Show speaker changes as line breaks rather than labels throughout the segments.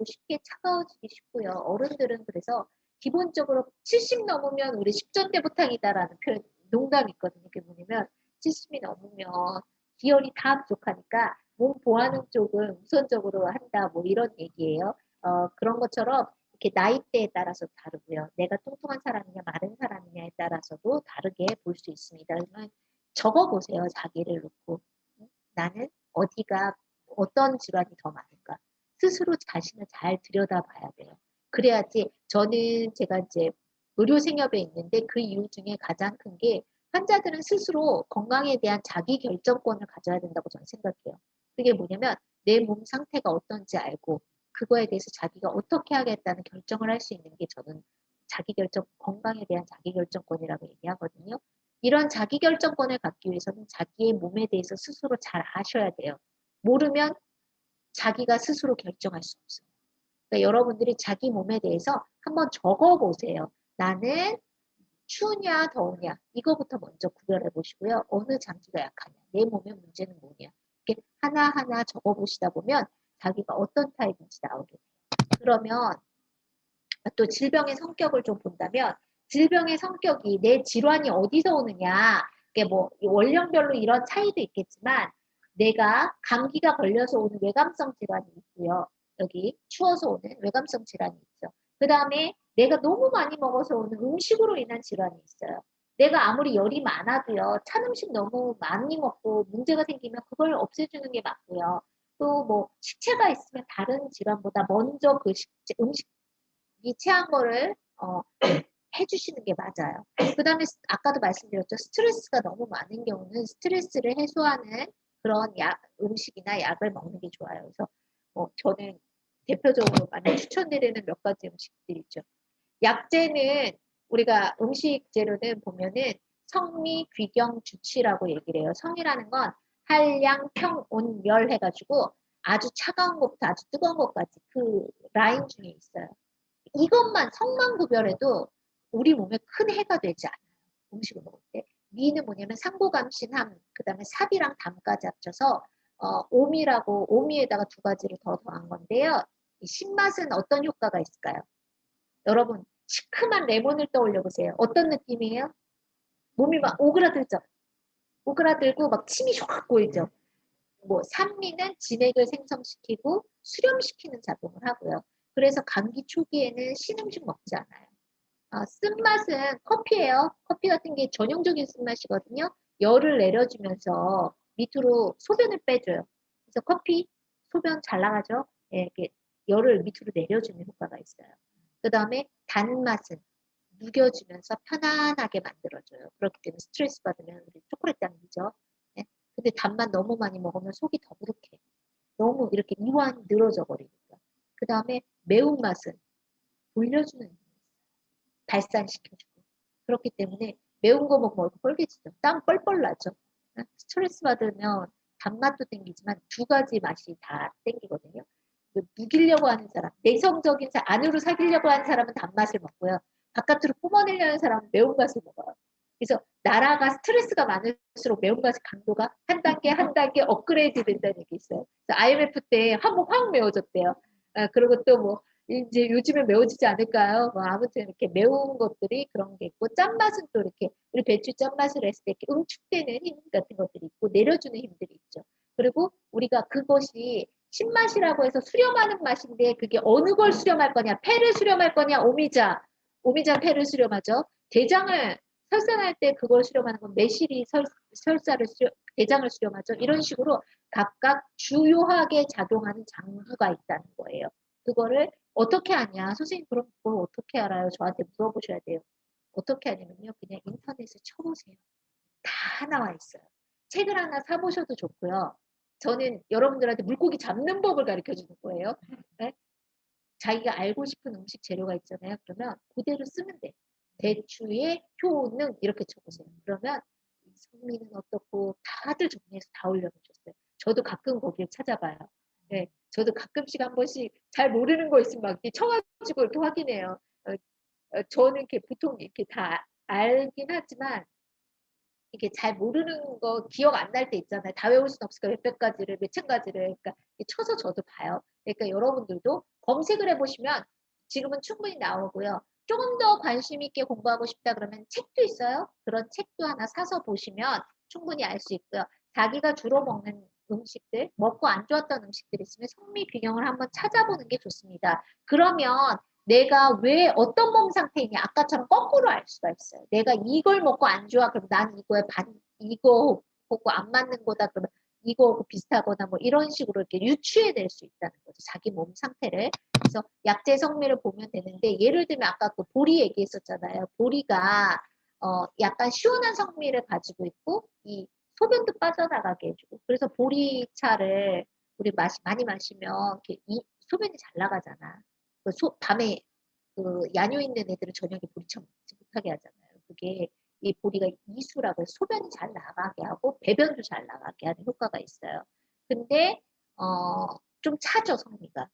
쉽고 쉽게 차가워지기 쉽고요. 어른들은 그래서 기본적으로 70 넘으면 우리 10전 대보탕이다라는 표현 농담이 있거든요. 그게 뭐냐면 70이 넘으면 기혈이 다 부족하니까 몸 보하는 쪽을 우선적으로 한다 뭐 이런 얘기예요. 어, 그런 것처럼 이렇게 나이대에 따라서 다르고요. 내가 통통한 사람이냐 마른 사람이냐에 따라서도 다르게 볼 수 있습니다. 그러면 적어보세요. 자기를 놓고. 나는 어디가 어떤 질환이 더 많을까? 스스로 자신을 잘 들여다봐야 돼요. 그래야지 저는 제가 이제 의료 생협에 있는데 그 이유 중에 가장 큰 게 환자들은 스스로 건강에 대한 자기 결정권을 가져야 된다고 저는 생각해요. 그게 뭐냐면 내 몸 상태가 어떤지 알고 그거에 대해서 자기가 어떻게 하겠다는 결정을 할 수 있는 게 저는 자기 결정 건강에 대한 자기 결정권이라고 얘기하거든요. 이런 자기 결정권을 갖기 위해서는 자기의 몸에 대해서 스스로 잘 아셔야 돼요. 모르면 자기가 스스로 결정할 수 없어요. 그러니까 여러분들이 자기 몸에 대해서 한번 적어 보세요. 나는 추우냐 더우냐 이거부터 먼저 구별해 보시고요. 어느 장기가 약하냐 내 몸의 문제는 뭐냐 이렇게 하나하나 적어 보시다 보면 자기가 어떤 타입인지 나오게 돼요. 그러면 또 질병의 성격을 좀 본다면 질병의 성격이 내 질환이 어디서 오느냐 이게 뭐 원령별로 이런 차이도 있겠지만 내가 감기가 걸려서 오는 외감성 질환이 있고요. 여기 추워서 오는 외감성 질환이 있죠. 그 다음에 내가 너무 많이 먹어서 오는 음식으로 인한 질환이 있어요. 내가 아무리 열이 많아도요. 찬 음식 너무 많이 먹고 문제가 생기면 그걸 없애주는 게 맞고요. 또 뭐 식체가 있으면 다른 질환보다 먼저 그 식체, 음식이 체한 거를 어, 해주시는 게 맞아요. 그 다음에 아까도 말씀드렸죠. 스트레스가 너무 많은 경우는 스트레스를 해소하는 그런 약, 음식이나 약을 먹는 게 좋아요. 그래서 뭐 저는 대표적으로 많이 추천드리는 몇 가지 음식들 있죠. 약재는 우리가 음식 재료는 보면은 성미, 귀경, 주치라고 얘기를 해요. 성이라는 건 한량, 평, 온, 열 해가지고 아주 차가운 것부터 아주 뜨거운 것까지 그 라인 중에 있어요. 이것만 성만 구별해도 우리 몸에 큰 해가 되지 않아요. 음식을 먹을 때. 미는 뭐냐면 상고감신함, 그 다음에 삽이랑 담까지 합쳐서 어, 오미라고 오미에다가 두 가지를 더 더한 건데요. 이 신맛은 어떤 효과가 있을까요? 여러분 시큼한 레몬을 떠올려 보세요. 어떤 느낌이에요? 몸이 막 오그라들죠. 오그라들고 막 침이 쫙 고이죠. 뭐 산미는 진액을 생성시키고 수렴시키는 작용을 하고요. 그래서 감기 초기에는 신음식 먹지 않아요. 아, 쓴맛은 커피예요. 커피 같은 게 전형적인 쓴맛이거든요. 열을 내려주면서 밑으로 소변을 빼줘요. 그래서 커피, 소변 잘 나가죠. 예, 이렇게 열을 밑으로 내려주는 효과가 있어요. 그 다음에 단맛은 녹여주면서 편안하게 만들어줘요. 그렇기 때문에 스트레스 받으면 우리 초콜릿 당기죠. 네? 근데 단맛 너무 많이 먹으면 속이 더부룩해. 너무 이렇게 이완 늘어져 버리니까. 그 다음에 매운맛은 돌려주는 발산시켜주고. 그렇기 때문에 매운 거 먹으면 뻘개지죠. 땀 뻘뻘 나죠. 네? 스트레스 받으면 단맛도 땡기지만 두 가지 맛이 다 땡기거든요. 누기려고 하는 사람, 내성적인 사람, 안으로 사귀려고 하는 사람은 단맛을 먹고요. 바깥으로 뿜어내려는 사람은 매운맛을 먹어요. 그래서 나라가 스트레스가 많을수록 매운맛의 강도가 한 단계 한 단계 업그레이드 된다는 얘기 있어요. IMF 때 한복 확 매워졌대요. 아, 그리고 또 뭐 이제 요즘에 매워지지 않을까요? 뭐 아무튼 이렇게 매운 것들이 그런 게 있고 짠맛은 또 이렇게 우리 배추 짠맛을 했을 때 이렇게 응축되는 힘 같은 것들이 있고 내려주는 힘들이 있죠. 그리고 우리가 그것이 신맛이라고 해서 수렴하는 맛인데 그게 어느 걸 수렴할 거냐? 폐를 수렴할 거냐? 오미자. 오미자 폐를 수렴하죠. 대장을 설산할 때 그걸 수렴하는 건 매실이 설, 설사를 수렴, 대장을 수렴하죠. 이런 식으로 각각 주요하게 작용하는 장부가 있다는 거예요 그거를 어떻게 하냐 선생님 그럼 그걸 어떻게 알아요 저한테 물어보셔야 돼요 어떻게 하냐면요 그냥 인터넷에 쳐보세요 다 나와 있어요 책을 하나 사보셔도 좋고요 저는 여러분들한테 물고기 잡는 법을 가르쳐 주는 거예요. 네? 자기가 알고 싶은 음식 재료가 있잖아요. 그러면 그대로 쓰면 돼. 대추의 효능 이렇게 쳐보세요. 그러면 성미는 어떻고 다들 정리해서 다 올려놓으셨어요. 저도 가끔 거기를 찾아봐요. 네, 저도 가끔씩 한 번씩 잘 모르는 거 있으면 막 쳐가지고 이렇게 확인해요. 어, 어, 저는 이렇게 보통 이렇게 다 알긴 하지만 이게 잘 모르는 거 기억 안 날 때 있잖아요. 다 외울 수는 없으니까 몇백 가지를 몇천 가지를 그러니까 쳐서 저도 봐요. 그러니까 여러분들도 검색을 해보시면 지금은 충분히 나오고요. 조금 더 관심 있게 공부하고 싶다 그러면 책도 있어요. 그런 책도 하나 사서 보시면 충분히 알 수 있고요. 자기가 주로 먹는 음식들, 먹고 안 좋았던 음식들 있으면 성미 균형을 한번 찾아보는 게 좋습니다. 그러면 내가 왜 어떤 몸 상태이냐 아까처럼 거꾸로 알 수가 있어요. 내가 이걸 먹고 안 좋아 그럼 난 이거에 반 이거 보고 안 맞는 거다 그러면 이거하고 비슷하거나 뭐 이런 식으로 이렇게 유추해낼 수 있다는 거죠. 자기 몸 상태를. 그래서 약재 성미를 보면 되는데 예를 들면 아까 그 보리 얘기했었잖아요. 보리가 어 약간 시원한 성미를 가지고 있고 이 소변도 빠져나가게 해주고 그래서 보리차를 우리 마시, 많이 마시면 이렇게 이 소변이 잘 나가잖아. 그 소, 밤에 그 야뇨 있는 애들은 저녁에 보리차 먹지 못하게 하잖아요. 그게 이 보리가 이수라고 해서 소변이 잘 나가게 하고 배변도 잘 나가게 하는 효과가 있어요. 근데 어, 좀 차죠 성미가.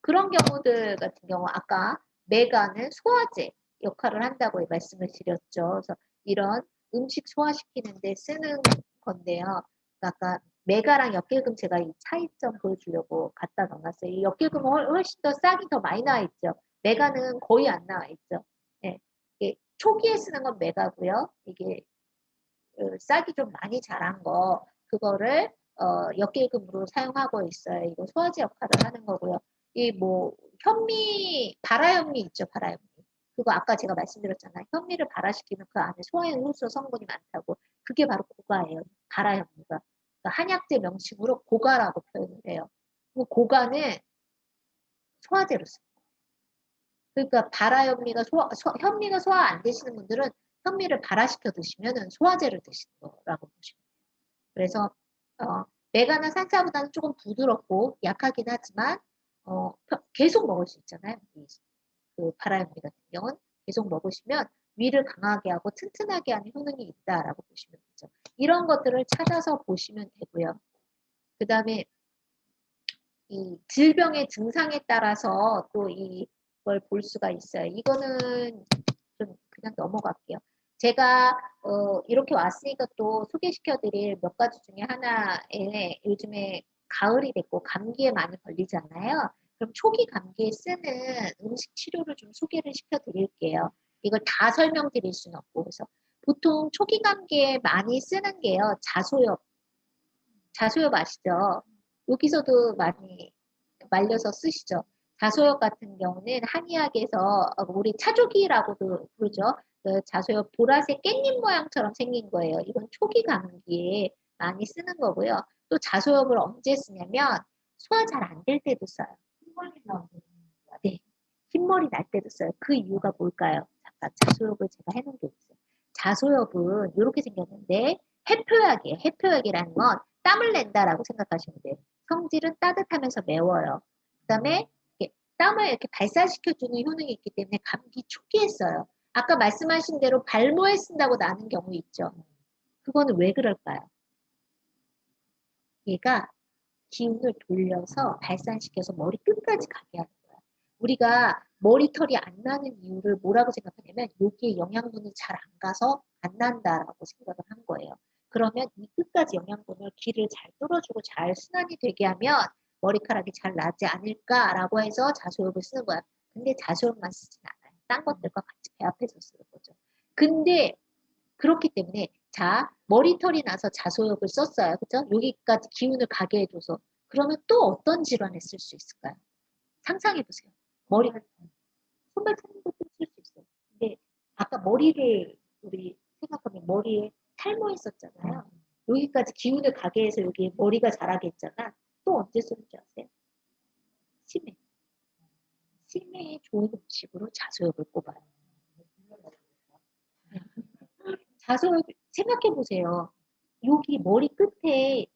그런 경우들 같은 경우 아까 메가는 소화제 역할을 한다고 말씀을 드렸죠. 그래서 이런 음식 소화시키는데 쓰는 건데요. 아까 메가랑 엿길금 제가 이 차이점 보여주려고 갖다 넣어놨어요. 이 엿길금은 훨- 훨씬 더 싹이 더 많이 나와 있죠. 메가는 거의 안 나와 있죠. 네. 이게 초기에 쓰는 건 메가고요. 이게 어, 싹이 좀 많이 자란 거 그거를 어, 엿길금으로 사용하고 있어요. 이거 소화제 역할을 하는 거고요. 이 뭐 현미 발화현미 있죠, 발화현미. 그거 아까 제가 말씀드렸잖아요. 현미를 발화시키면 그 안에 소화형 효소 성분이 많다고. 그게 바로 고가예요. 발화현미가. 그러니까 한약재 명칭으로 고가라고 표현을 해요. 그 고가는 소화제로 써요. 그러니까 발화현미가 소화, 소, 현미가 소화 안 되시는 분들은 현미를 발화시켜 드시면 소화제를 드시는 거라고 보시면 돼요. 그래서 어, 메가나 산사보다는 조금 부드럽고 약하긴 하지만 어, 펴- 계속 먹을 수 있잖아요. 이, 그 발화현미 같은 경우는 계속 먹으시면 위를 강하게 하고 튼튼하게 하는 효능이 있다라고 보시면 되죠. 이런 것들을 찾아서 보시면 되고요. 그 다음에 이 질병의 증상에 따라서 또 이걸 볼 수가 있어요. 이거는 좀 그냥 넘어갈게요. 제가 어, 이렇게 왔으니까 또 소개시켜드릴 몇 가지 중에 하나에 요즘에 가을이 됐고 감기에 많이 걸리잖아요. 그럼 초기 감기에 쓰는 음식 치료를 좀 소개를 시켜드릴게요. 이걸 다 설명드릴 수는 없고 그래서 보통 초기 감기에 많이 쓰는 게요. 자소엽. 자소엽 아시죠? 여기서도 많이 말려서 쓰시죠. 자소엽 같은 경우는 한의학에서 어, 우리 차조기라고도 부르죠. 그 자소엽 보라색 깻잎 모양처럼 생긴 거예요. 이건 초기 감기에 많이 쓰는 거고요. 또 자소엽을 언제 쓰냐면 소화 잘 안 될 때도 써요. 네, 흰머리 날 때도 써요. 그 이유가 뭘까요? 잠깐 자소엽을 제가 해놓은 게 있어요. 자소엽은 이렇게 생겼는데 해표약이에요. 해표약이라는 건 땀을 낸다라고 생각하시면 돼요. 성질은 따뜻하면서 매워요. 그 다음에 이렇게 땀을 이렇게 발산시켜주는 효능이 있기 때문에 감기 초기에 써요. 아까 말씀하신 대로 발모에 쓴다고 나는 경우 있죠. 그거는 왜 그럴까요? 얘가 기운을 돌려서 발산시켜서 머리 끝까지 가게 하는 거야. 우리가 머리털이 안 나는 이유를 뭐라고 생각하냐면 여기에 영양분이 잘 안 가서 안 난다라고 생각을 한 거예요. 그러면 이 끝까지 영양분을 기를 잘 뚫어주고 잘 순환이 되게 하면 머리카락이 잘 나지 않을까라고 해서 자소엽을 쓰는 거야. 근데 자소엽만 쓰진 않아요. 딴 것들과 같이 배합해서 쓰는 거죠. 근데 그렇기 때문에 자 머리털이 나서 자소엽을 썼어요. 그죠? 여기까지 기운을 가게 해줘서 그러면 또 어떤 질환에 쓸 수 있을까요? 상상해 보세요. 머리 손발 타는 것도 쓸 수 있어요. 근데 아까 머리를 우리 생각하면 머리에 탈모 있었잖아요. 여기까지 기운을 가게 해서 여기 머리가 자라게 했잖아. 또 언제 쓰는 줄 아세요? 치매. 치매에 좋은 음식으로 자소엽을 꼽아요. 자소엽 생각해 보세요. 여기 머리 끝에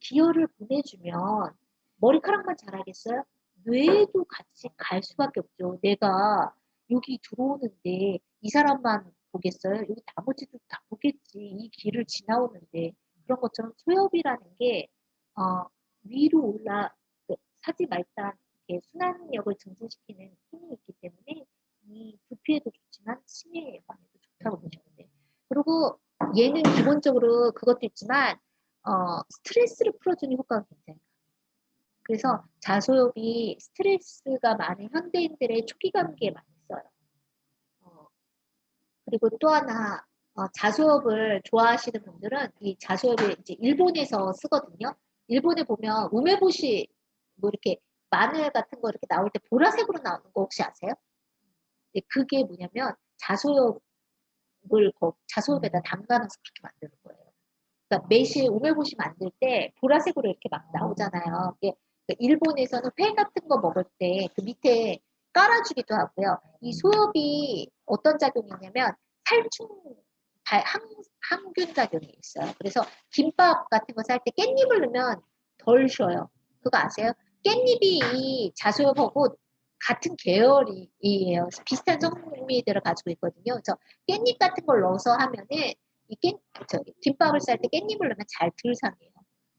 기혈을 보내주면 머리카락만 자라겠어요? 뇌도 같이 갈 수밖에 없죠. 내가 여기 들어오는데 이 사람만 보겠어요? 여기 나머지도 다 보겠지. 이 길을 지나오는데 그런 것처럼 소엽이라는 게 어, 위로 올라 그 사지 말단 이렇게 순환력을 증진시키는 힘이 있기 때문에 이 두피에도 좋지만 치매 예방에도 좋다고 보시면 돼요. 그리고 얘는 기본적으로 그것도 있지만 어, 스트레스를 풀어주는 효과가 굉장히. 그래서 자소엽이 스트레스가 많은 현대인들의 초기 감기에 많이 써요. 어, 그리고 또 하나 어, 자소엽을 좋아하시는 분들은 이 자소엽을 이제 일본에서 쓰거든요. 일본에 보면 우메보시 뭐 이렇게 마늘 같은 거 이렇게 나올 때 보라색으로 나오는 거 혹시 아세요? 근데 그게 뭐냐면 자소 엽을 거, 자소엽에다 담가놔서 그렇게 만드는 거예요. 그러니까 매실 우메보시 만들 때 보라색으로 이렇게 막 나오잖아요. 이게 그 일본에서는 회 같은 거 먹을 때 그 밑에 깔아주기도 하고요. 이 소엽이 어떤 작용이 있냐면 살충 발- 항, 항균 작용이 있어요. 그래서 김밥 같은 거 살 때 깻잎을 넣으면 덜 쉬어요. 그거 아세요? 깻잎이 이 자소엽하고 같은 계열이에요. 비슷한 성미들을 가지고 있거든요. 그래서 깻잎 같은 걸 넣어서 하면은 이 깻, 저기, 김밥을 쌀 때 깻잎을 넣으면 잘 덜 상해요.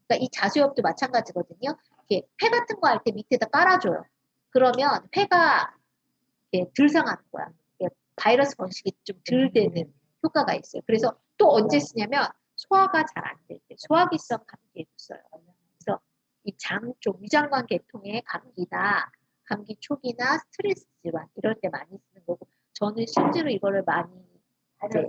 그러니까 이 자수엽도 마찬가지거든요. 이렇게 회 같은 거 할 때 밑에다 깔아줘요. 그러면 회가 이렇게 덜 상하는 거야. 바이러스 번식이 좀 덜 되는 효과가 있어요. 그래서 또 언제 쓰냐면 소화가 잘 안 될 때, 소화기성 감기에도 써요. 그래서 이 장 쪽, 위장관 계통의 감기나 감기 초기나 스트레스 질환 이럴 때 많이 쓰는 거고 저는 실제로 이거를 많이
그냥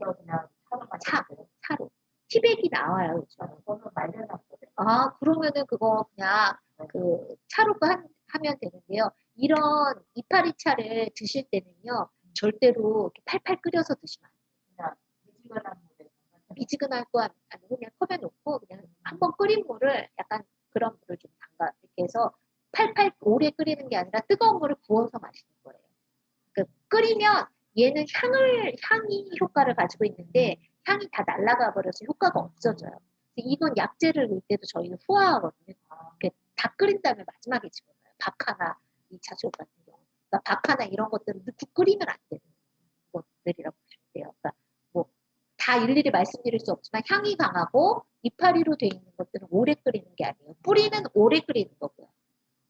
차로
차. 차로 티백이 나와요. 요즘.
말려놨거든요.
아, 그러면은 그거 그냥 그 차로 한, 하면 되는데요. 이런 이파리 차를 드실 때는요, 절대로 이렇게 팔팔 끓여서 드시면 안 돼요. 미지근할 거 아니- 아니고 그냥 컵에 놓고 그냥 한번 끓인 물을 약간 그런 물을 좀 담가 이렇게 해서 팔팔 오래 끓이는 게 아니라 뜨거운 물을 부어서 마시는 거예요. 그 끓이면 얘는 향을 향이 효과를 가지고 있는데 향이 다 날아가 버려서 효과가 없어져요. 이건 약재를 넣을 때도 저희는 후화하거든요. 이렇게 다 끓인 다음에 마지막에 집어넣어요. 박하나 이 자수욕 같은 경우. 그러니까 박하나 이런 것들은 넣고 끓이면 안 되는 것들이라고 보시면 돼요. 그러니까 뭐 다 일일이 말씀드릴 수 없지만 향이 강하고 이파리로 되어 있는 것들은 오래 끓이는 게 아니에요. 뿌리는 오래 끓이는 거고요.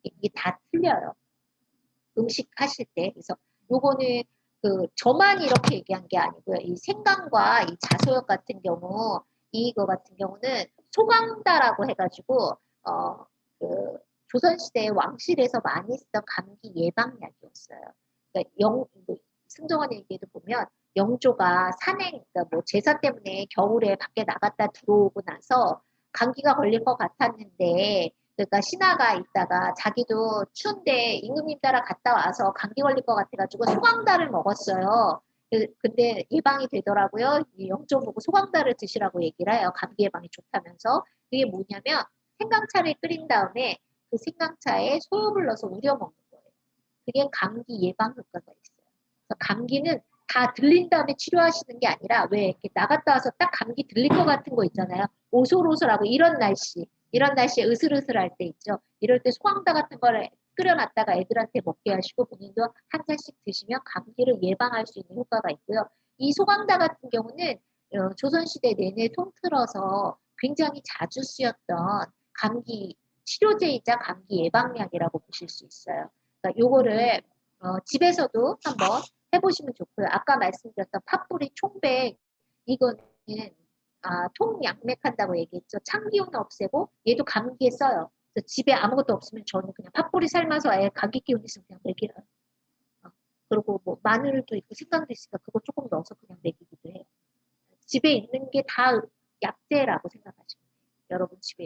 이게 다 틀려요. 음식 하실 때. 그래서 요거는 그 저만 이렇게 얘기한 게 아니고요. 이 생강과 이 자소엽 같은 경우 이거 같은 경우는 소강다라고 해가지고 어 그 조선시대 왕실에서 많이 쓰던 감기 예방약이었어요. 그러니까 영그 승정원 얘기에도 보면 영조가 산행 그러니까 뭐 제사 때문에 겨울에 밖에 나갔다 들어오고 나서 감기가 걸릴 것 같았는데 그러니까 신하가 있다가 자기도 추운데 임금님 따라 갔다 와서 감기 걸릴 것 같아가지고 소강다를 먹었어요. 그- 근데 예방이 되더라고요. 이 영조 보고 소강다를 드시라고 얘기를 해요. 감기 예방이 좋다면서. 그게 뭐냐면 생강차를 끓인 다음에 그 생강차에 소금을 넣어서 우려 먹는 거예요. 그게 감기 예방 효과가 있어요. 그래서 감기는 다 들린 다음에 치료하시는 게 아니라 왜 이렇게 나갔다 와서 딱 감기 들릴 것 같은 거 있잖아요. 오솔오솔하고 이런 날씨, 이런 날씨에 으슬으슬할 때 있죠. 이럴 때 소강다 같은 거를 끓여놨다가 애들한테 먹게 하시고 본인도 한 잔씩 드시면 감기를 예방할 수 있는 효과가 있고요. 이 소강다 같은 경우는 어, 조선시대 내내 통틀어서 굉장히 자주 쓰였던 감기 치료제이자 감기 예방약이라고 보실 수 있어요. 그러니까 요거를 어, 집에서도 한번 해보시면 좋고요. 아까 말씀드렸던 팥뿌리 총백 이거는 아, 통양맥한다고 얘기했죠. 참기운 없애고 얘도 감기에 써요. 그래서 집에 아무것도 없으면 저는 그냥 팥뿌리 삶아서 아예 감기 기운 있으면 그냥 먹여요. 어, 그리고 뭐 마늘도 있고 생강도 있으니까 그거 조금 넣어서 그냥 먹이기도 해요. 집에 있는 게 다 약재라고 생각하시면 돼요. 여러분 집에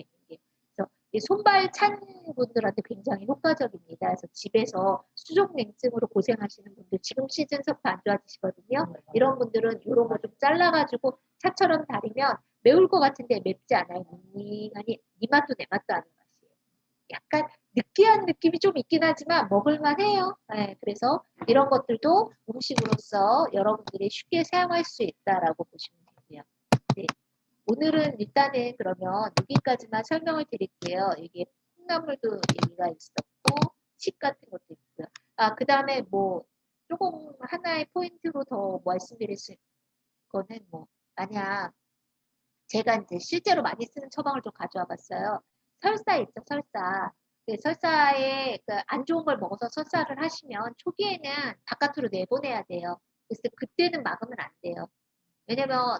손발 찬 분들한테 굉장히 효과적입니다. 그래서 집에서 수족 냉증으로 고생하시는 분들 지금 시즌서부터 안 좋아지시거든요. 이런 분들은 이런 거 좀 잘라가지고 차처럼 다리면 매울 것 같은데 맵지 않아요. 닝닝하니 니 맛도 내 맛도 아닌 맛이에요. 약간 느끼한 느낌이 좀 있긴 하지만 먹을만 해요. 네, 그래서 이런 것들도 음식으로서 여러분들이 쉽게 사용할 수 있다라고 보시면. 네. 오늘은 일단은 그러면 여기까지만 설명을 드릴게요. 이게 콩나물도 얘기가 있었고 식 같은 것도 있고요. 아, 그 다음에 뭐 조금 하나의 포인트로 더 말씀드릴 수 거는 뭐 만약 제가 이제 실제로 많이 쓰는 처방을 좀 가져와 봤어요. 설사 있죠, 설사. 그 설사에 그 안 좋은 걸 먹어서 설사를 하시면 초기에는 바깥으로 내보내야 돼요. 그래서 그때는 막으면 안 돼요. 왜냐면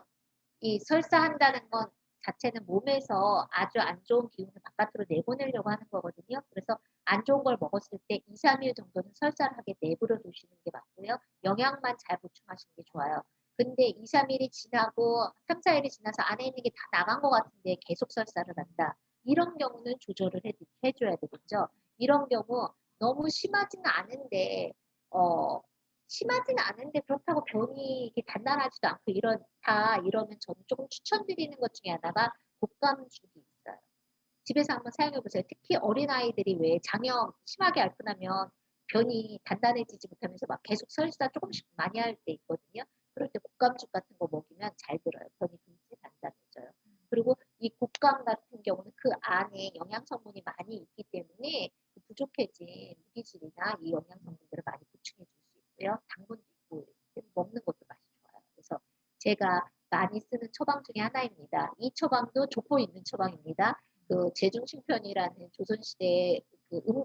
이 설사한다는 건 자체는 몸에서 아주 안 좋은 기운을 바깥으로 내보내려고 하는 거거든요. 그래서 안 좋은 걸 먹었을 때 2, 3일 정도는 설사를 하게 내버려 두시는 게 맞고요. 영양만 잘 보충하시는 게 좋아요. 근데 2, 3일이 지나고 3, 4일이 지나서 안에 있는 게 다 나간 것 같은데 계속 설사를 한다. 이런 경우는 조절을 해, 해줘야 되겠죠. 이런 경우 너무 심하지는 않은데 어, 심하지는 않은데 그렇다고 변이 이게 단단하지도 않고 이렇다 이러면 저는 조금 추천드리는 것 중에 하나가 곶감죽이 있어요. 집에서 한번 사용해 보세요. 특히 어린 아이들이 왜 장염 심하게 앓고 나면 변이 단단해지지 못하면서 막 계속 설사 조금씩 많이 할 때 있거든요. 그럴 때 곶감죽 같은 거 먹이면 잘 들어요. 변이 금세 단단해져요. 그리고 이 곶감 같은 경우는 그 안에 영양 성분이 많이 있기 때문에 그 부족해진 무기질이나 이 영양 성분들을 많이 있고요. 당분도 있고 먹는 것도 맛이 좋아요. 그래서 제가 많이 쓰는 처방 중에 하나입니다. 이 처방도 족보 있는 처방입니다. 그 제중신편이라는 조선시대 그 음,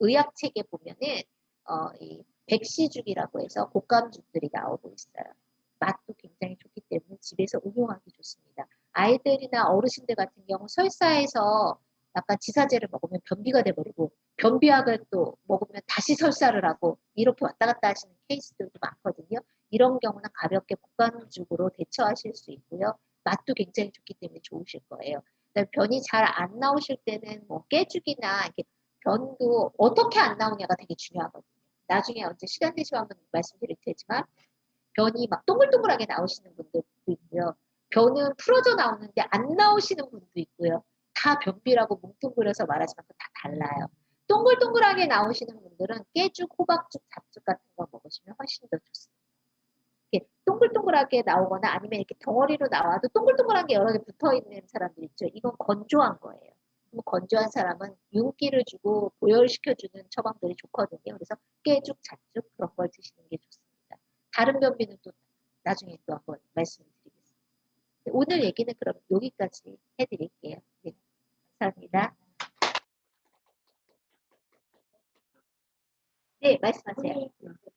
의학 책에 보면은 어, 이 백시죽이라고 해서 곶감죽들이 나오고 있어요. 맛도 굉장히 좋기 때문에 집에서 응용하기 좋습니다. 아이들이나 어르신들 같은 경우 설사해서 약간 지사제를 먹으면 변비가 돼버리고 변비약을 또 먹으면 다시 설사를 하고 이렇게 왔다 갔다 하시는 케이스들도 많거든요. 이런 경우는 가볍게 곶감죽으로 대처하실 수 있고요. 맛도 굉장히 좋기 때문에 좋으실 거예요. 변이 잘 안 나오실 때는 뭐 깨죽이나 이렇게 변도 어떻게 안 나오냐가 되게 중요하거든요. 나중에 언제 시간 되시면 한번 말씀드릴 테지만 변이 막 동글동글하게 나오시는 분들도 있고요. 변은 풀어져 나오는데 안 나오시는 분도 있고요. 다 변비라고 뭉뚱그려서 말하지만 다 달라요. 동글동글하게 나오시는 분들은 깨죽, 호박죽, 잡죽 같은 거 먹으시면 훨씬 더 좋습니다. 이렇게 동글동글하게 나오거나 아니면 이렇게 덩어리로 나와도 동글동글한 게 여러 개 붙어 있는 사람들 있죠. 이건 건조한 거예요. 건조한 사람은 윤기를 주고 보혈시켜주는 처방들이 좋거든요. 그래서 깨죽, 잡죽 그런 걸 드시는 게 좋습니다. 다른 변비는 또 나중에 또 한번 말씀드리겠습니다. 오늘 얘기는 그럼 여기까지 해드릴게요. 네, 감사합니다. 네, 말씀하세요.
우리